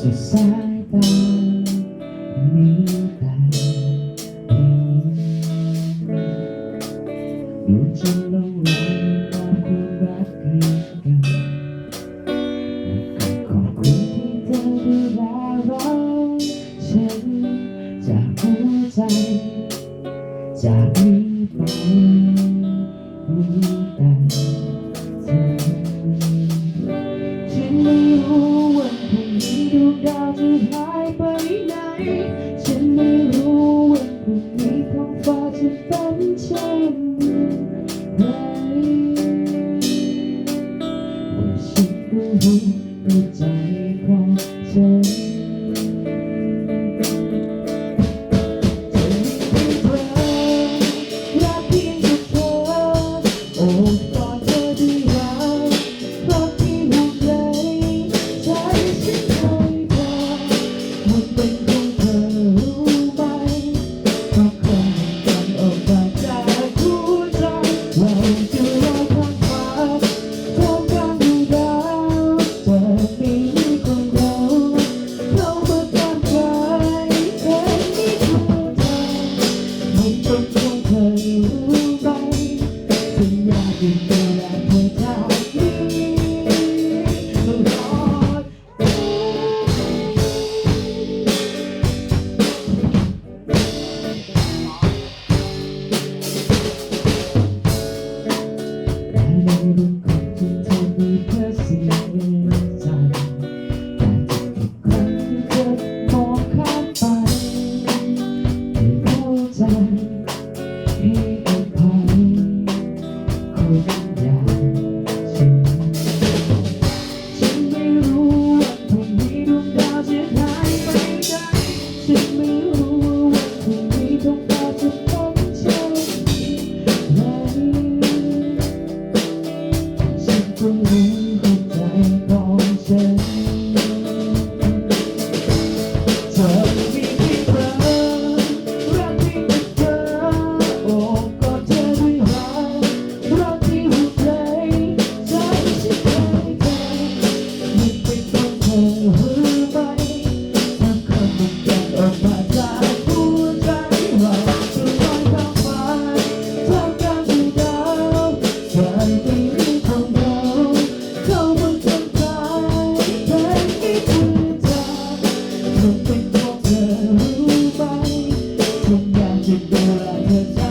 สุดสายตามีแต่รู้จนลงไหลตามความรักเพียกันขอบคุณที่เธอดูแลเราฉันจะกหัวใจ จากนี้ไปรู้แต่ จะหายไปไหน ฉันไม่รู้ว่าพรุ่นี้ท้องฟ้าจะเป็นเช่น เป็นเพรเธอรู้ไหมต้องการจะดูแลเธอ